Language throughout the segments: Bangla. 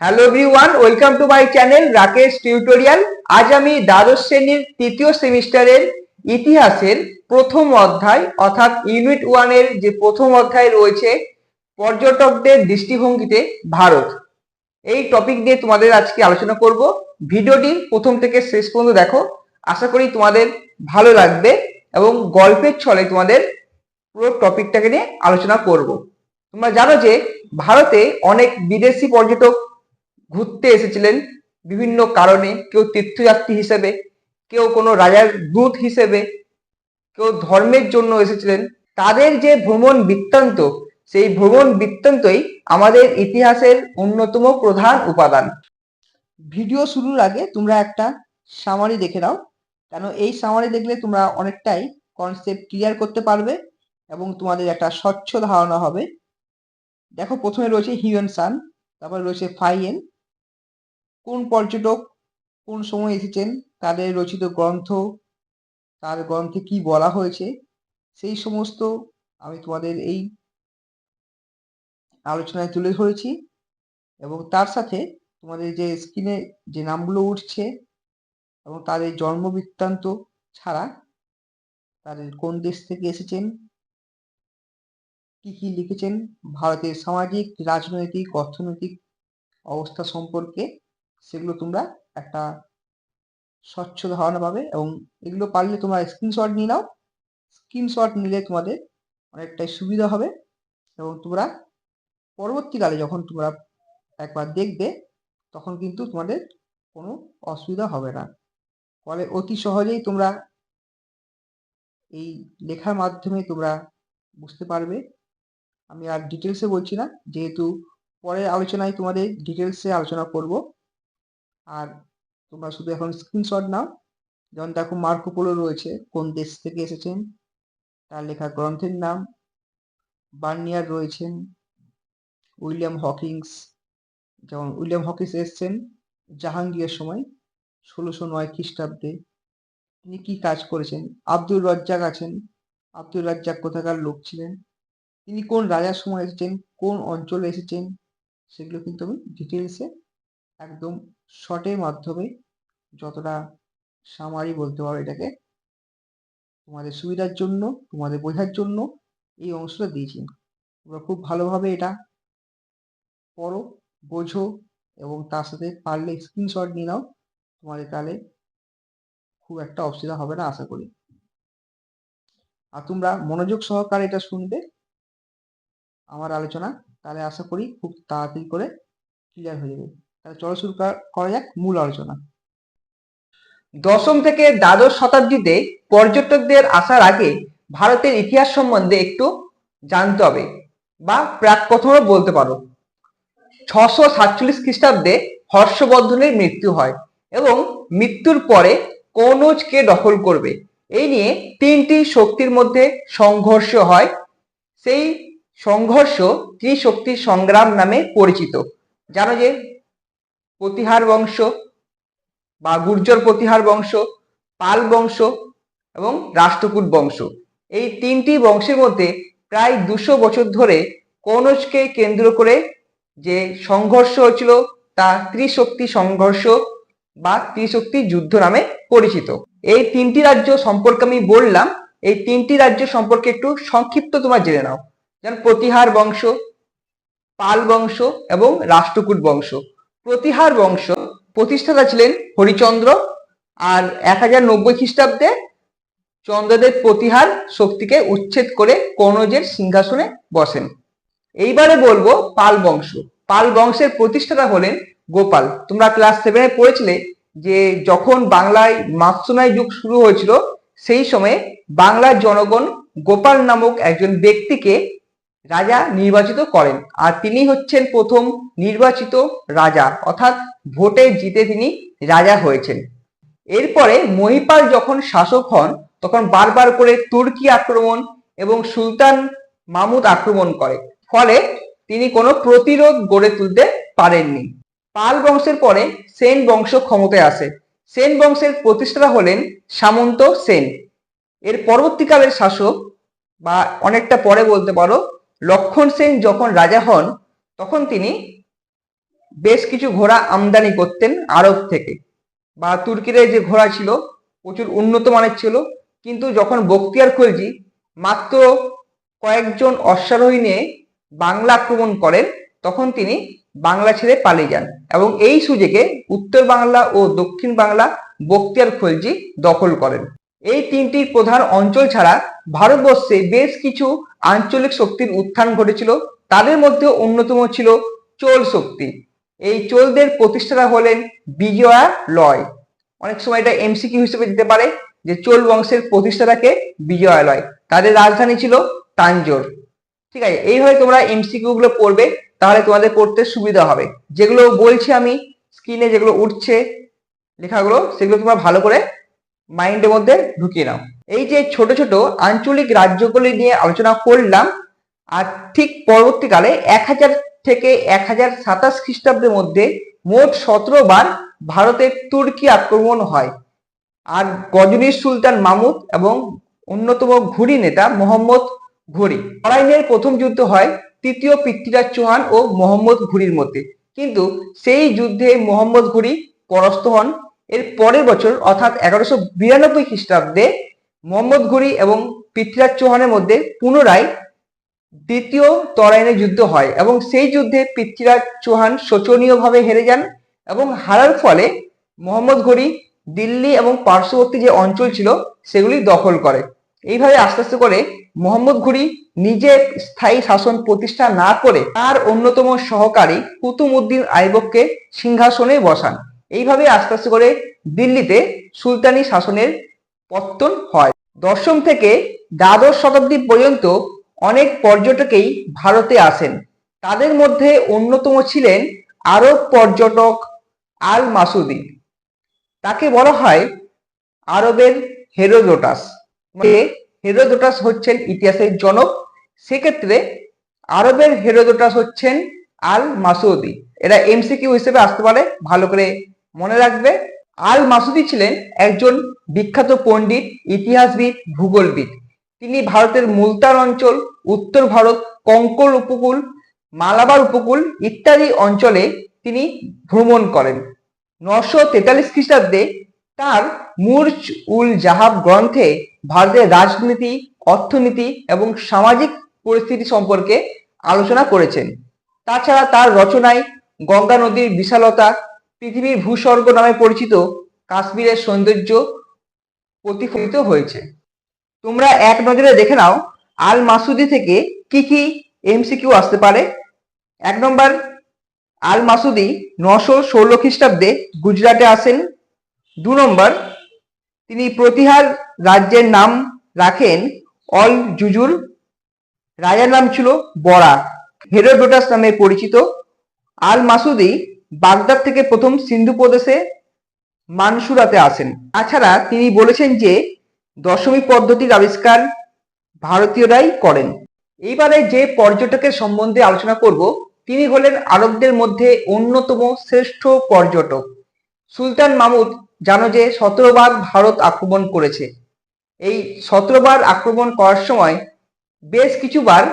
Hello everyone welcome to my channel Rakesh tutorial আজ আমি দ্বাদশ শ্রেণির তৃতীয় সেমিস্টারের ইতিহাসের প্রথম অধ্যায়, অর্থাৎ ইউনিট ওয়ানের যে প্রথম অধ্যায় রয়েছে, পর্যটকদের দৃষ্টিভঙ্গিতে ভারত। এই টপিক নিয়ে তোমাদের আজকে আলোচনা করব। ভিডিওটি প্রথম থেকে শেষ পর্যন্ত দেখো। আশা করি তোমাদের ভালো লাগবে এবং গল্পের ছলে তোমাদের পুরো টপিকটাকে নিয়ে আলোচনা করব। তোমরা জানো যে ভারতে অনেক বিদেশি পর্যটক ঘুরতে এসেছিলেন বিভিন্ন কারণে, কেউ তীর্থযাত্রী হিসেবে, কেউ কোনো রাজার দূত হিসেবে, কেউ ধর্মের জন্য এসেছিলেন। তাদের যে ভ্রমণ বৃত্তান্ত, সেই ভ্রমণ বৃত্তান্তই আমাদের ইতিহাসের অন্যতম প্রধান উপাদান। ভিডিও শুরুর আগে তোমরা একটা সামারি দেখে নাও। কেন এই সামারি দেখলে তোমরা অনেকটাই কনসেপ্ট ক্লিয়ার করতে পারবে এবং তোমাদের একটা স্বচ্ছ ধারণা হবে। দেখো, প্রথমে রয়েছে হিউয়েন সান, তারপর রয়েছে ফাইয়েন। কোন পর্যটক কোন সময় এসেছেন, তাদের রচিত গ্রন্থ, তার গ্রন্থে কি বলা হয়েছে, সেই সমস্ত আমি তোমাদের এই আলোচনায় তুলে ধরেছি এবং তার সাথে তোমাদের যে স্ক্রিনে যে নামগুলো উঠছে এবং তাদের জন্ম বৃত্তান্ত ছাড়া তাদের কোন দেশ থেকে এসেছেন, কি কি লিখেছেন, ভারতের সামাজিক, রাজনৈতিক, অর্থনৈতিক অবস্থা সম্পর্কে সেগুলো তোমরা একটা স্বচ্ছ ধারণা পাবে এবং এগুলো পারলে তোমরা স্ক্রিনশট নিয়ে নাও। স্ক্রিনশট নিলে তোমাদের অনেকটাই সুবিধা হবে এবং তোমরা পরবর্তীকালে যখন তোমরা একবার দেখবে, তখন কিন্তু তোমাদের কোনো অসুবিধা হবে না। ফলে অতি সহজেই তোমরা এই লেখার মাধ্যমে তোমরা বুঝতে পারবে। আমি আর ডিটেলসে বলছি না, যেহেতু পরের আলোচনায় তোমাদের ডিটেলসে আলোচনা করব। আর তোমরা শুধু এখন স্ক্রিনশট নাও। যেমন দেখো মার্কোপোলো রয়েছে, কোন দেশ থেকে এসেছেন? তার লেখা গ্রন্থের নাম। বার্নিয়ার রয়েছেন, উইলিয়াম হকিংস। যেমন উইলিয়াম হকিংস এসেছেন জাহাঙ্গীরের সময়, ষোলোশো নয় খ্রিস্টাব্দে। তিনি কি কাজ করেছেন? আব্দুল রাজ্জাক আছেন। আব্দুল রাজ্জাক কোথাকার লোক ছিলেন? তিনি কোন রাজার সময় এসেছেন? কোন অঞ্চলে এসেছেন? সেগুলো কিন্তু আমি ডিটেলসে একদম শর্টের মাধ্যমে যতটা সামারি বলতে পারো এটাকে, তোমাদের সুবিধার জন্য, তোমাদের বোঝার জন্য এই অংশটা দিয়েছি। তোমরা খুব ভালোভাবে এটা পড়ো, বোঝো এবং তার সাথে পারলে স্ক্রিনশট নিয়ে নাও, তোমাদের তাহলে খুব একটা অসুবিধা হবে না, আশা করি। আর তোমরা মনোযোগ সহকারে এটা শুনবে, আমার আলোচনা, তাহলে আশা করি খুব তাড়াতাড়ি করে ক্লিয়ার হয়ে যাবে। চলো শুরু করা যাক মূল আলোচনা। দশম থেকে দ্বাদশ শতাব্দীতে পর্যটকদের আসার আগে ভারতের ইতিহাস সম্বন্ধে একটু জানতে হবে বা প্রাক বলতে পারো। ছশো সাতচল্লিশ খ্রিস্টাব্দে হর্ষবর্ধনের মৃত্যু হয় এবং মৃত্যুর পরে কনৌজকে দখল করবে। এই নিয়ে তিনটি শক্তির মধ্যে সংঘর্ষ হয়। সেই সংঘর্ষ ত্রিশক্তি সংগ্রাম নামে পরিচিত। জানো যে প্রতিহার বংশ বা গুর্জর প্রতিহার বংশ, পাল বংশ এবং রাষ্ট্রকূট বংশ। এই তিনটি বংশের মধ্যে প্রায় দুশো বছর ধরে কনৌজকে কেন্দ্র করে যে সংঘর্ষ হয়েছিল তা ত্রিশক্তি সংঘর্ষ বা ত্রিশক্তি যুদ্ধ নামে পরিচিত। এই তিনটি রাজ্য সম্পর্কে আমি বললাম, এই তিনটি রাজ্য সম্পর্কে একটু সংক্ষিপ্ত তোমার জেনে নাও। যেমন প্রতিহার বংশ, পাল বংশ এবং রাষ্ট্রকূট বংশ। প্রতিহার বংশ প্রতিষ্ঠাতা ছিলেন হরিচন্দ্র আর এক হাজার নব্বই খ্রিস্টাব্দে চন্দ্রদেব প্রতিহার শক্তিকে উচ্ছেদ করে কনৌজের সিংহাসনে বসেন। এইবারে বলব পাল বংশ। পাল বংশের প্রতিষ্ঠাতা হলেন গোপাল। তোমরা ক্লাস সেভেনে পড়েছিলে যে যখন বাংলায় মাৎসুনাই যুগ শুরু হয়েছিল, সেই সময়ে বাংলার জনগণ গোপাল নামক একজন ব্যক্তিকে রাজা নির্বাচিত করেন। আর তিনি হচ্ছেন প্রথম নির্বাচিত রাজা। অর্থাৎ ভোটে জিতে তিনি রাজা হয়েছেন। এরপরে মহিপাল যখন শাসক হন, তখন বারবার করে তুর্কি আক্রমণ এবং সুলতান মামুদ আক্রমণ করে। ফলে তিনি কোনো প্রতিরোধ গড়ে তুলতে পারেননি। পাল বংশের পরে সেন বংশ ক্ষমতায় আসে। সেন বংশের প্রতিষ্ঠাতা হলেন সামন্ত সেন। এর পরবর্তীকালের শাসক বা অনেকটা পরে বলতে পারো লক্ষণ সেন যখন রাজা হন, তখন তিনি বেশ কিছু ঘোড়া আমদানি করতেন আরব থেকে। বা তুর্কির যে ঘোড়া ছিল, প্রচুর উন্নত মানের ছিল। কিন্তু যখন বক্তিয়ার খলজি মাত্র কয়েকজন অশ্বারোহী নিয়ে বাংলা আক্রমণ করেন, তখন তিনি বাংলা ছেড়ে পালিয়ে যান এবং এই সুযোগে উত্তর বাংলা ও দক্ষিণ বাংলা বক্তিয়ার খলজি দখল করেন। এই তিনটি প্রধান অঞ্চল ছাড়া ভারতবর্ষে বেশ কিছু আঞ্চলিক শক্তির উত্থান ঘটেছিল। তাদের মধ্যে অন্যতম ছিল চোল শক্তি। এই চোলদের প্রতিষ্ঠাতা হলেন বিজয়া লয়। অনেক সময় এটা এমসিকিউ হিসেবে দিতে পারে যে চোল বংশের প্রতিষ্ঠাতাকে বিজয়া লয়। তাদের রাজধানী ছিল তাঞ্জোর। ঠিক আছে, এইভাবে তোমরা এমসিকিউ গুলো পড়বে, তাহলে তোমাদের পড়তে সুবিধা হবে। যেগুলো বলছি আমি, স্ক্রিনে যেগুলো উঠছে লেখাগুলো, সেগুলো তোমরা ভালো করে মাইন্ডের মধ্যে ঢুকিয়ে নাও। এই যে ছোট ছোট আঞ্চলিক রাজ্যগুলি নিয়ে আলোচনা করলাম, আর ঠিক পরবর্তীকালে এক হাজার থেকে এক হাজার সাতাশ খ্রিস্টাব্দের মধ্যে মোট সতেরো বার ভারতের তুর্কি আক্রমণ হয়। আর গজনীর সুলতান মামুদ এবং অন্যতম ঘুরি নেতা মোহাম্মদ ঘুরি। হরাইনের প্রথম যুদ্ধ হয় তৃতীয় পৃথ্বীরাজ চৌহান ও মোহাম্মদ ঘুরির মধ্যে। কিন্তু সেই যুদ্ধে মোহাম্মদ ঘুরি পরাস্ত হন এর পরের বছর, অর্থাৎ এগারোশো বিরানব্বই খ্রিস্টাব্দে, মোহাম্মদ ঘুরি এবং পৃথ্বীরাজ চৌহানের মধ্যে পুনরায় দ্বিতীয় তরাইনের যুদ্ধ হয় এবং সেই যুদ্ধে পৃথ্বীরাজ চৌহান শোচনীয়ভাবে হেরে যান এবং হারার ফলে মোহাম্মদ ঘুরি দিল্লি এবং পার্শ্ববর্তী যে অঞ্চল ছিল, সেগুলি দখল করে। এইভাবে আস্তে আস্তে করে মোহাম্মদ ঘুরি নিজে স্থায়ী শাসন প্রতিষ্ঠা না করে তার অন্যতম সহকারী কুতুমউদ্দিন আইবককে সিংহাসনে বসান। এইভাবে আস্তে আস্তে করে দিল্লিতে সুলতানি শাসনের পত্তন হয়। দশম থেকে দ্বাদশ শতাব্দী পর্যন্ত অনেক পর্যটকেই ভারতে আসেন। তাদের মধ্যে অন্যতম ছিলেন আরব পর্যটক আল মাসুদি। তাকে বলা হয় আরবের হেরোডোটাস মানে হেরোডোটাস হচ্ছেন ইতিহাসের জনক। সেক্ষেত্রে আরবের হেরোডোটাস হচ্ছেন আল মাসুদি। এরা এমসিকিউ হিসেবে আসতে পারে। ভালো করে মনে রাখবে, আল মাসুদি ছিলেন একজন বিখ্যাত পণ্ডিত, ইতিহাসবিদ, ভূগোলবিদ। তিনি ভারতের মুলতান অঞ্চল, উত্তর ভারত কঙ্কল উপকূল, মালাবার উপকূল ইত্যাদি অঞ্চলে তিনি ভ্রমণ করেন। নশো তেতাল্লিশ খ্রিস্টাব্দে তার মুরজ উল জাহাব গ্রন্থে ভারতের রাজনীতি, অর্থনীতি এবং সামাজিক পরিস্থিতি সম্পর্কে আলোচনা করেছেন। তাছাড়া তার রচনায় গঙ্গা নদীর বিশালতা পৃথিবীর ভূস্বর্গ নামে পরিচিত কাশ্মীরের সৌন্দর্য প্রতিফলিত হয়েছে। তোমরা এক নজরে দেখে নাও আল মাসুদি থেকে কি কি এমসিকিউ আসতে পারে। এক নম্বর আল মাসুদি নশো ষোলো খ্রিস্টাব্দে গুজরাটে আসেন। দু নম্বর, তিনি প্রতিহার রাজ্যের নাম রাখেন অল জুজুর রাজার নাম ছিল বরা হেরোডোটাস নামে পরিচিত। আল মাসুদি বাগদাদ থেকে প্রথম সিন্ধু প্রদেশে মানসুরাতে আসেন। তাছাড়া তিনি বলেছেন যে দশমিক পদ্ধতির আবিষ্কার ভারতীয়রাই করেন। এইবারে যে পর্যটকের সম্বন্ধে আলোচনা করব, তিনি হলেন আরবদের মধ্যে অন্যতম শ্রেষ্ঠ পর্যটক। সুলতান মামুদ জানো যে, সতেরোবার ভারত আক্রমণ করেছে। এই সতেরো বার আক্রমণ করার সময় বেশ কিছুবার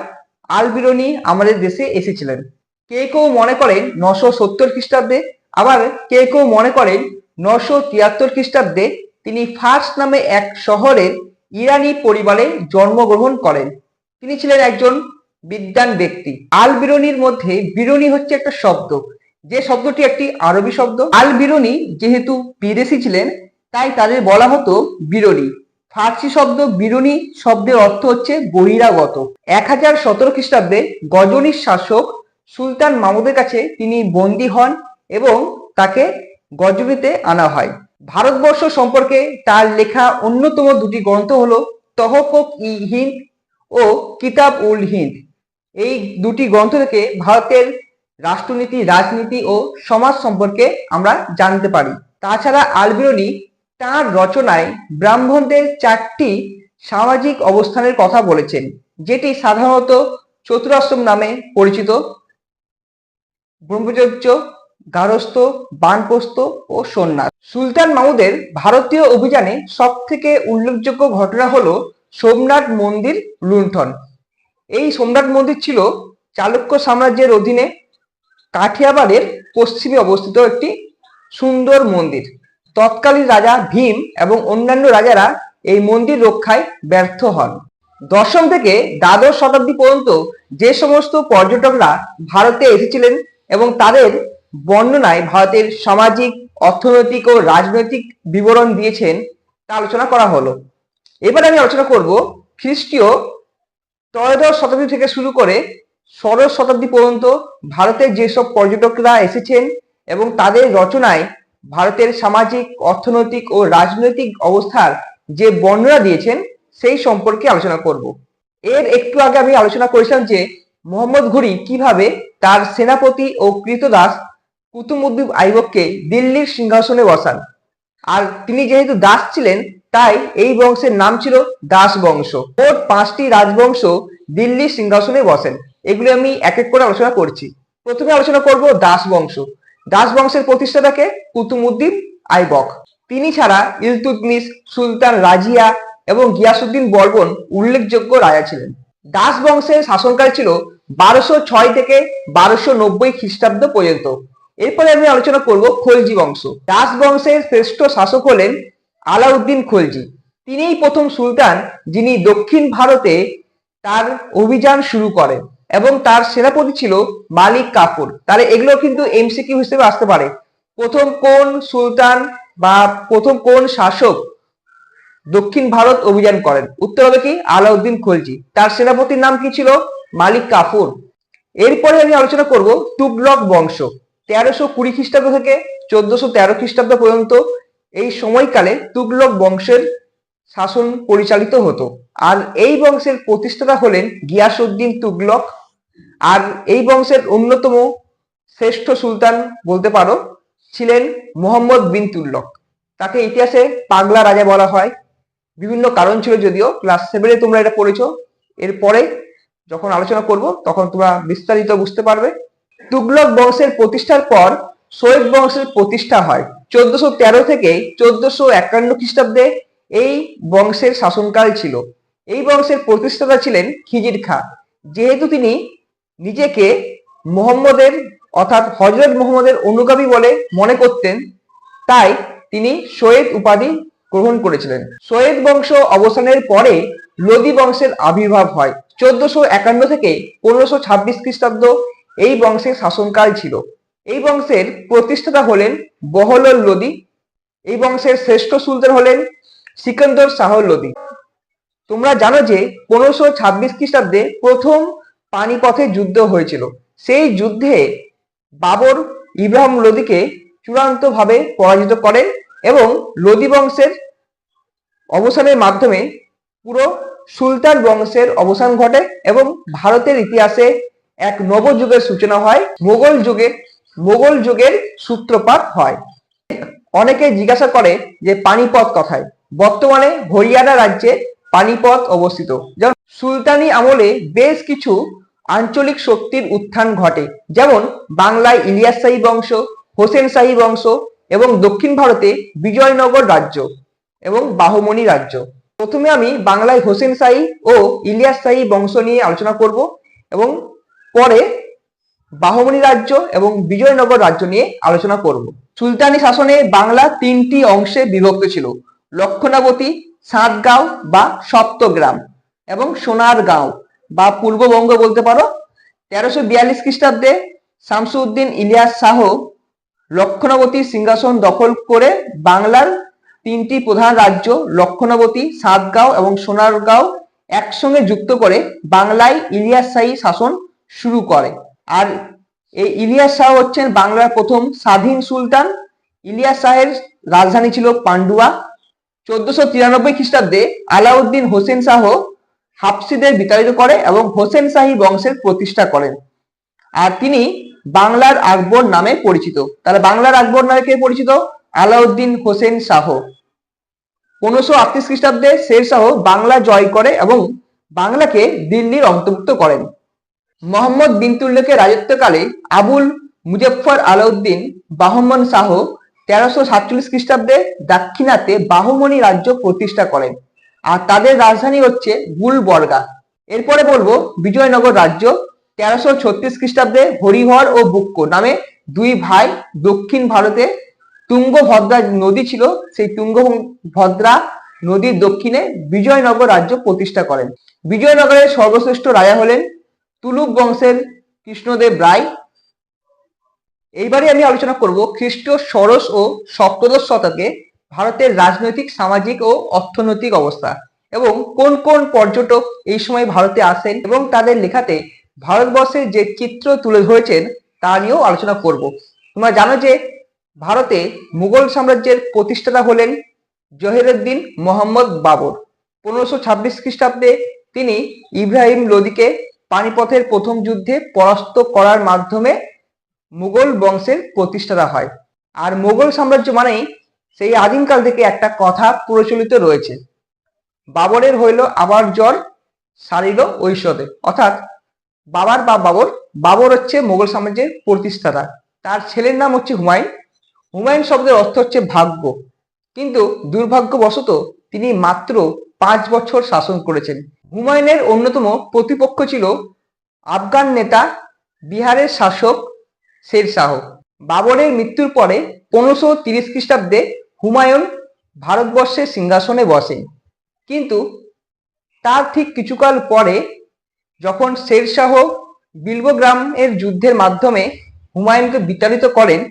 আলবিরনি আমাদের দেশে এসেছিলেন। কে কেউ মনে করেন নশো সত্তর খ্রিস্টাব্দে? আবার কে কেউ মনে করেন নশো তিয়াত্তর খ্রিস্টাব্দে তিনি ফার্স নামে এক শহরের ইরানি পরিবারে জন্মগ্রহণ করেন। তিনি ছিলেন একজন বিদ্যান ব্যক্তি। আল বিরনির মধ্যে বিরনি হচ্ছে একটা শব্দ। যে শব্দটি একটি আরবি শব্দ। আল বিরনি যেহেতু বিদেশি ছিলেন, তাই তাদের বলা হতো বিরনি। ফার্সি শব্দ বিরনি শব্দের অর্থ হচ্ছে বহিরাগত। এক হাজার সতেরো খ্রিস্টাব্দে গজনীর শাসক সুলতান মামুদের কাছে তিনি বন্দী হন এবং তাকে গজনীতে আনা হয়। ভারতবর্ষ সম্পর্কে তার লেখা অন্যতম দুটি গ্রন্থ হল তহকক ই হিন্দ ও কিতাব উল হিন্দ। এই দুটি গ্রন্থ থেকে ভারতের রাষ্ট্রনীতি, রাজনীতি ও সমাজ সম্পর্কে আমরা জানতে পারি। তাছাড়া আলবিরনি তার রচনায় ব্রাহ্মণদের চারটি সামাজিক অবস্থানের কথা বলেছেন, যেটি সাধারণত চতুরাশ্রম নামে পরিচিত ব্রহ্মচর্য, গারস্থ, বানপ্রস্থ ও সন্ন্যাস। সুলতান মামুদের ভারতীয় অভিযানে সব থেকে উল্লেখযোগ্য ঘটনা হলো সোমনাথ মন্দির লুণ্ঠন। এই সোমনাথ মন্দির ছিল চালুক্য সাম্রাজ্যের অধীনে কাঠিয়াবাড়ের পশ্চিমে অবস্থিত একটি সুন্দর মন্দির। তৎকালীন রাজা ভীম এবং অন্যান্য রাজারা এই মন্দির রক্ষায় ব্যর্থ হন। দশম থেকে দ্বাদশ শতাব্দী পর্যন্ত যে সমস্ত পর্যটকরা ভারতে এসেছিলেন এবং তাদের বর্ণনায় ভারতের সামাজিক, অর্থনৈতিক ও রাজনৈতিক বিবরণ দিয়েছেন তা আলোচনা করা হলো। এবার আমি আলোচনা করব খ্রিস্টীয় ত্রয়োদশ শতাব্দী থেকে শুরু করে ষোড়শ শতাব্দী পর্যন্ত ভারতের যেসব পর্যটকরা এসেছেন এবং তাদের রচনায় ভারতের সামাজিক, অর্থনৈতিক ও রাজনৈতিক অবস্থার যে বর্ণনা দিয়েছেন, সেই সম্পর্কে আলোচনা করব। এর একটু আগে আমি আলোচনা করেছিলাম যে মোহাম্মদ ঘুরি কীভাবে তার সেনাপতি ও কৃতদাস কুতুবউদ্দিন আইবককে দিল্লির সিংহাসনে বসান? আর তিনি যেহেতু দাস ছিলেন, তাই এই বংশের নাম ছিল দাস বংশ। মোট পাঁচটি রাজবংশ দিল্লি সিংহাসনে বসেন। এগুলি আমি এক এক করে আলোচনা করছি। প্রথমে আলোচনা করব দাস বংশ। দাস বংশের প্রতিষ্ঠাতাকে কুতুবউদ্দিন আইবক। তিনি ছাড়া ইলতুতমিশ, সুলতান রাজিয়া এবং গিয়াসুদ্দিন বর্মন উল্লেখযোগ্য রাজা ছিলেন। দাস বংশের শাসনকাল ছিল বারোশো ছয় থেকে বারোশো নব্বই খ্রিস্টাব্দ পর্যন্ত। এরপরে আমি আলোচনা করব খলজি বংশ। দাস বংশের শ্রেষ্ঠ শাসক হলেন আলাউদ্দিন খলজি। তিনিই প্রথম সুলতান, যিনি দক্ষিণ ভারতে তার অভিযান শুরু করেন এবং তার সেনাপতি ছিল মালিক কাপুর। তাহলে এগুলো কিন্তু এমসিকিউ হিসেবে আসতে পারে। প্রথম কোন সুলতান বা প্রথম কোন শাসক দক্ষিণ ভারত অভিযান করেন। উত্তর হবে কি? আলাউদ্দিন খলজি। তার সেনাপতির নাম কি ছিল? মালিক কাফুর। এরপরে আমি আলোচনা করব তুগলক বংশ। তেরোশো কুড়ি খ্রিস্টাব্দ থেকে চোদ্দশো তেরো খ্রিস্টাব্দ পর্যন্ত এই সময়কালে তুগলক বংশের শাসন পরিচালিত হতো। আর এই বংশের প্রতিষ্ঠাতা হলেন গিয়াসউদ্দিন তুগলক। আর এই বংশের অন্যতম শ্রেষ্ঠ সুলতান বলতে পারো, ছিলেন মোহাম্মদ বিন তুগলক। তাকে ইতিহাসে পাগলা রাজা বলা হয়। বিভিন্ন কারণ ছিল যদিও ক্লাস সেভেনে তোমরা এটা পড়েছো। এরপরে যখন আলোচনা করব, তখন তোমরা বিস্তারিত বুঝতে পারবে। তুগলক বংশের প্রতিষ্ঠার পর সৈয়দ বংশের প্রতিষ্ঠা হয় চোদ্দশো তেরো থেকে চোদ্দশো একান্ন খ্রিস্টাব্দে। এই বংশের শাসনকাল ছিল। এই বংশের প্রতিষ্ঠাতা ছিলেন খিজির খা। যেহেতু তিনি নিজেকে মোহাম্মদের, অর্থাৎ হজরত মোহাম্মদের অনুগামী বলে মনে করতেন, তাই তিনি সৈয়দ উপাধি গ্রহণ করেছিলেন। সৈয়দ বংশ অবসানের পরে লোদি বংশের আবির্ভাব হয়। চোদ্দশো একান্ন থেকে পনেরোশো ছাব্বিশ খ্রিস্টাব্দ এই বংশের শাসনকাল ছিল। এই বংশের প্রতিষ্ঠাতা হলেন বহলল লোদি। এই বংশের শ্রেষ্ঠ সুলতান হলেন সিকান্দর শাহ লোদি। তোমরা জানো যে পনেরোশো ছাব্বিশ খ্রিস্টাব্দে প্রথম পানিপথে যুদ্ধ হয়েছিল। সেই যুদ্ধে বাবর ইব্রাহিম লোদিকে চূড়ান্তভাবে পরাজিত করেন এবং লোদি বংশের অবসানের মাধ্যমে পুরো সুলতান বংশের অবসান ঘটে এবং ভারতের ইতিহাসে এক নবযুগের সূচনা হয়, মোগল যুগে, মোগল যুগের সূত্রপাত হয়। অনেকে জিজ্ঞাসা করে যে পানিপথ কথায়? বর্তমানে হরিয়ানা রাজ্যে পানিপথ অবস্থিত। যেমন সুলতানি আমলে বেশ কিছু আঞ্চলিক শক্তির উত্থান ঘটে। যেমন বাংলায় ইলিয়াস শাহী বংশ, হোসেন শাহী বংশ এবং দক্ষিণ ভারতে বিজয়নগর রাজ্য এবং বাহমনি রাজ্য। প্রথমে আমি বাংলায় হোসেন শাহী ও ইলিয়াস শাহী বংশ নিয়ে আলোচনা করব এবং পরে বাহমনি রাজ্য এবং বিজয়নগর রাজ্য নিয়ে আলোচনা করব। সুলতানি শাসনে বাংলা তিনটি অংশে বিভক্ত ছিল, লক্ষণাবতী, সাতগাঁও বা সপ্তগ্রাম এবং সোনারগাঁও বা পূর্ববঙ্গ বলতে পারো। তেরোশো বিয়াল্লিশ খ্রিস্টাব্দে শামসুদ্দিন ইলিয়াস শাহ লক্ষণাবতীর সিংহাসন দখল করে বাংলার তিনটি প্রধান রাজ্য লক্ষণাবতী, সাতগাঁও এবং সোনারগাঁও একসঙ্গে যুক্ত করে বাংলায় ইলিয়াস শাহী শাসন শুরু করে। আর এই ইলিয়াস শাহ হচ্ছেন বাংলার প্রথম স্বাধীন সুলতান। ইলিয়াস শাহের রাজধানী ছিল পান্ডুয়া। চোদ্দশো তিরানব্বই খ্রিস্টাব্দে আলাউদ্দিন হোসেন শাহ হাফসিদের বিতাড়িত করে এবং হোসেন শাহী বংশের প্রতিষ্ঠা করেন। আর তিনি বাংলার আকবর নামে পরিচিত। তাহলে বাংলার আকবর নামে কে পরিচিত? আলাউদ্দিন হোসেন শাহ। পনেরোশো আটত্রিশ খ্রিস্টাব্দে শের শাহ বাংলা জয় করে এবং বাংলাকে দিল্লির অন্তর্ভুক্ত করেন। মোহাম্মদ বিনতুল্লাহকে রাজত্বকালে আবুল মুজফফর আলাউদ্দিন বাহমন শাহ তেরোশো সাতচল্লিশ খ্রিস্টাব্দে দাক্ষিণাতে বাহুমনি রাজ্য প্রতিষ্ঠা করেন। আর তাদের রাজধানী হচ্ছে গুলবর্গা। এরপরে বলব বিজয়নগর রাজ্য। তেরোশো ছত্রিশ খ্রিস্টাব্দে হরিহর ও বুক্ক নামে দুই ভাই দক্ষিণ ভারতে তুঙ্গভদ্রা নদী ছিল। সেই তুঙ্গভদ্রা নদীর দক্ষিণে বিজয়নগর রাজ্য প্রতিষ্ঠা করেন। বিজয়নগরের সর্বশ্রেষ্ঠ রাজা হলেন তুলুক বংশের কৃষ্ণদেব রায়। এইবারে আমি আলোচনা করব খ্রিস্ট, ষোড়শ ও সপ্তদশ শতকে ভারতের রাজনৈতিক, সামাজিক ও অর্থনৈতিক অবস্থা এবং কোন কোন পর্যটক এই সময় ভারতে আসেন এবং তাদের লেখাতে ভারতবর্ষের যে চিত্র তুলে ধরেছেন, তা নিয়েও আলোচনা করব। তোমরা জানো যে ভারতে মুঘল সাম্রাজ্যের প্রতিষ্ঠাতা হলেন জহিরুদ্দিন মোহাম্মদ বাবর। পনেরোশো ছাব্বিশ খ্রিস্টাব্দে তিনি ইব্রাহিম লোদিকে পানিপথের প্রথম যুদ্ধে পরাস্ত করার মাধ্যমে মুঘল বংশের প্রতিষ্ঠাতা হয়। আর মুঘল সাম্রাজ্য মানেই সেই আদিমকাল থেকে একটা কথা প্রচলিত রয়েছে। বাবরের হইল আবার জ্বর, সারিল ঐশ্বরে অর্থাৎ বাবার বা বাবর বাবর হচ্ছে মোগল সাম্রাজ্যের প্রতিষ্ঠাতা। তার ছেলের নাম হচ্ছে হুমায়ুন। হুমায়ুন শব্দের অর্থ হচ্ছে ভাগ্য। কিন্তু দুর্ভাগ্যবশত তিনি মাত্র পাঁচ বছর শাসন করেছেন। হুমায়ুনের অন্যতম প্রতিপক্ষ ছিল আফগান নেতা বিহারের শাসক শের শাহ। বাবরের মৃত্যুর পরে পনেরোশো তিরিশ খ্রিস্টাব্দে হুমায়ুন ভারতবর্ষের সিংহাসনে বসেন। কিন্তু তার ঠিক কিছুকাল পরে যখন শের শাহ বিলবগ্রামের যুদ্ধের মাধ্যমে হুমায়ুনকে বিতাড়িত করেন,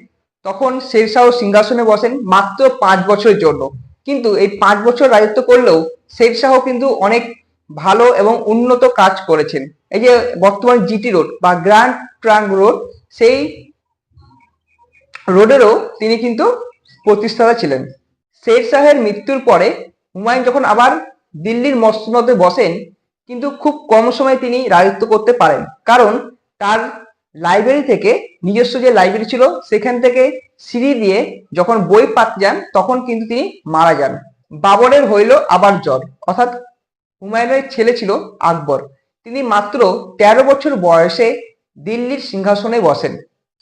তখন শের শাহ সিংহাসনে বসেন মাত্র পাঁচ বছরের জন্য। কিন্তু এই পাঁচ বছর রাজত্ব করলেও শের শাহ কিন্তু অনেক ভালো এবং উন্নত কাজ করেছেন। এই যে বর্তমান জিটি রোড বা গ্র্যান্ড ট্রাঙ্ক রোড, সেই রোডেরও তিনি কিন্তু প্রতিষ্ঠাতা ছিলেন। শের শাহের মৃত্যুর পরে হুমায়ুন যখন আবার দিল্লির মসনদে বসেন কিন্তু খুব কম সময় তিনি রাজত্ব করতে পারেন। কারণ তার লাইব্রেরি থেকে নিজস্ব যে লাইব্রেরি ছিল, সেখান থেকে সিঁড়ি দিয়ে যখন বই পাত যান, তখন কিন্তু তিনি মারা যান। বাবরের হইল আবার জ্বর, অর্থাৎ হুমায়ুনের ছেলে ছিল আকবর। তিনি মাত্র তেরো বছর বয়সে দিল্লির সিংহাসনে বসেন।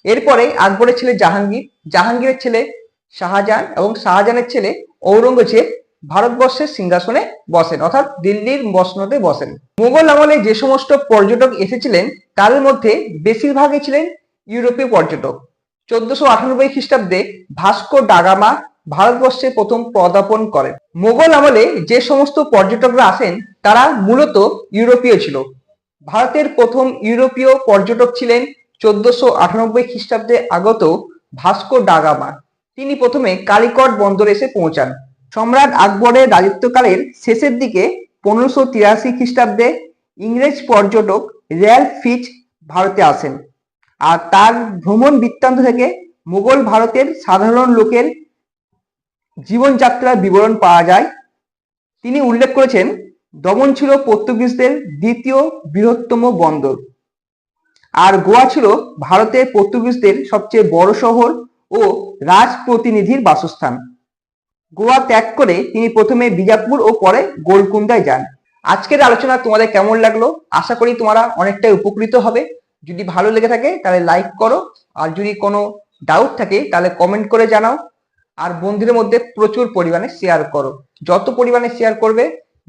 এরপরে আকবরের ছেলে জাহাঙ্গীর, জাহাঙ্গীরের ছেলে শাহজাহান এবং শাহজাহানের ছেলে ঔরঙ্গজেব ভারতবর্ষের সিংহাসনে বসেন, অর্থাৎ দিল্লির মসনদে বসেন। মুঘল আমলে যে সমস্ত পর্যটক এসেছিলেন তাদের মধ্যে বেশিরভাগই ছিলেন ইউরোপীয় পর্যটক। চোদ্দশো আটানব্বই খ্রিস্টাব্দে ভাস্কো ডাগামা ভারতবর্ষে প্রথম পদার্পণ করেন। মোগল আমলে যে সমস্ত পর্যটকরা আসেন, তারা মূলত ইউরোপীয় ছিল। ভারতের প্রথম ইউরোপীয় পর্যটক ছিলেন চোদ্দশো আটানব্বই খ্রিস্টাব্দে আগত ভাস্কো ডাগামা তিনি প্রথমে কালিকট বন্দরে এসে পৌঁছান। সম্রাট আকবরের রাজত্বকালের শেষের দিকে পনেরোশো তিরাশি খ্রিস্টাব্দে ইংরেজ পর্যটক র্যাল ফিচ ভারতে আসেন। আর তার ভ্রমণ বৃত্তান্ত থেকে মুঘল ভারতের সাধারণ লোকের জীবনযাত্রার বিবরণ পাওয়া যায়। তিনি উল্লেখ করেছেন, দমন ছিল পর্তুগিজদের দ্বিতীয় বৃহত্তম বন্দর। আর গোয়া ছিল ভারতের পর্তুগিজদের সবচেয়ে বড় শহর ও রাজপ্রতিনিধির বাসস্থান। গোয়া ত্যাগ করে তিনি প্রথমে বিজাপুর ও পরে গোলকুন্দায় যান। আজকের আলোচনা তোমাদের কেমন লাগল? আশা করি তোমরা অনেকটাই উপকৃত হবে। যদি ভালো লেগে থাকে, তাহলে লাইক করো। আর যদি কোনো ডাউট থাকে, তাহলে কমেন্ট করে জানাও। আর বন্ধুদের মধ্যে প্রচুর পরিমাণে শেয়ার করো। যত পরিমাণে শেয়ার করবে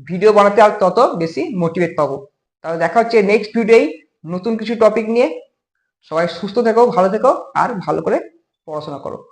ভিডিও বানাতে আর তত বেশি মোটিভেট পাবো। তাহলে দেখা হচ্ছে নেক্সট ভিডিওই নতুন কিছু টপিক নিয়ে। সবাই সুস্থ থেকো, ভালো থেকো, আর ভালো করে পড়াশোনা করো।